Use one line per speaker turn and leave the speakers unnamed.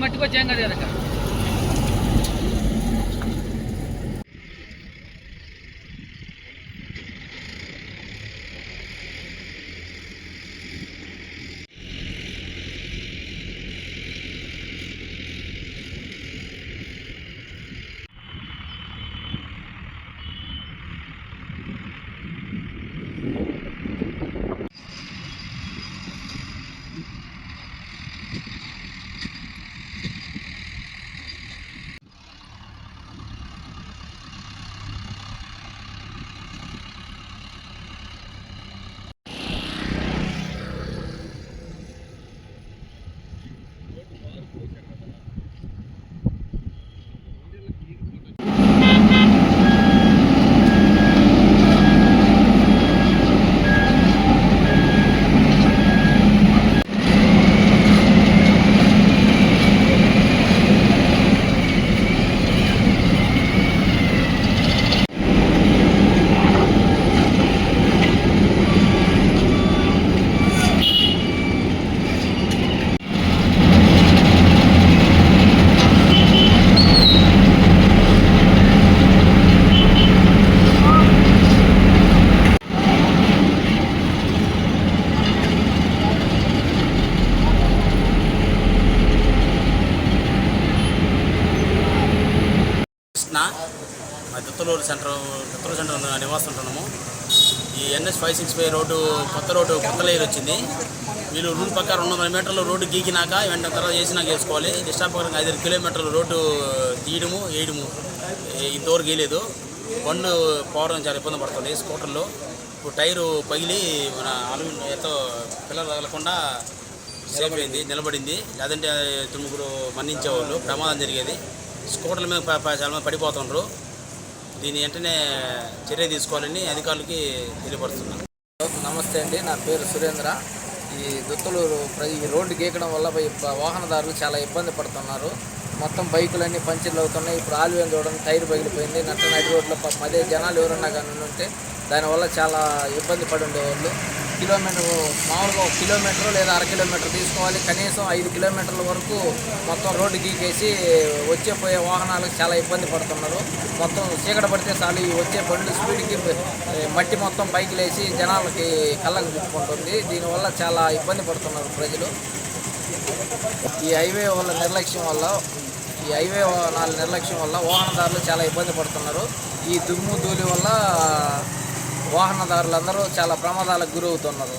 మట్టుకు మట్టికొచ్చి కదా కదా
కృష్ణ మా దుత్తలూరు సెంటర్ దుత్తలూరు సెంటర్ నివాస్తుంటున్నాము ఈ NS five six five road కొత్త రోడ్డు కొత్త లేయర్ వచ్చింది. వీళ్ళు రూల్ పక్క రెండు వందల మీటర్లు రోడ్డు గీకినాక వెంటనే తర్వాత చేసినాక వేసుకోవాలి. డిస్టాప్ పక్కన ఐదు కిలోమీటర్లు రోడ్డు తీయడము వేయడము ఈ- ఇంతవరకు గీయలేదు. బండ్లు పోవడం చాలా ఇబ్బంది పడుతుంది స్కూటర్లో. ఇప్పుడు టైరు పగిలి మన అలుమినియంతో పిల్లలు తగలకుండా సేఫ్ అయింది నిలబడింది. లేదంటే తుమ్ముగురు మన్నించేవాళ్ళు. ప్రమాదం జరిగేది. స్కూటర్ల మీద చాలా మంది పడిపోతుండ్రు. దీని వెంటనే చర్య తీసుకోవాలని అధికారులకి తెలియపరుస్తున్నాను
నమస్తే అండి నా పేరు సురేంద్ర. ఈ దుత్తలూరు ప్ర- ఈ రోడ్డు గీకడం వల్ల వాహనదారులు చాలా ఇబ్బంది పడుతున్నారు. మొత్తం బైకులన్నీ పంచర్లు అవుతున్నాయి. ఇప్పుడు ఆల్వేన్ చూడండి టైర్ పగిలిపోయింది. నట్ట నడి రోడ్లో అదే జనాలు ఎవరన్నా కానీ ఉంటే దానివల్ల చాలా ఇబ్బంది పడి ఉండేవాళ్ళు. కిలోమీటర్ మామూలుగా ఒక కిలోమీటర్ లేదా అర కిలోమీటర్ తీసుకోవాలి. కనీసం ఐదు కిలోమీటర్ల వరకు మొత్తం రోడ్డు గీకేసి వచ్చే పోయే వాహనాలకు చాలా ఇబ్బంది పడుతున్నారు. మొత్తం చీకట పడితే చాలు ఈ వచ్చే బండ్లు స్పీడ్కి మట్టి మొత్తం పైకి లేచి జనాలకి కళ్ళకు దిక్కుంటుంది దీనివల్ల చాలా ఇబ్బంది పడుతున్నారు ప్రజలు. ఈ హైవే వల్ల నిర్లక్ష్యం వల్ల ఈ హైవే నాలుగు నిర్లక్ష్యం వల్ల వాహనదారులు చాలా ఇబ్బంది పడుతున్నారు. ఈ దుమ్ము ధూళి వల్ల వాహనదారులందరూ చాలా ప్రమాదాలకు గురవుతున్నారు.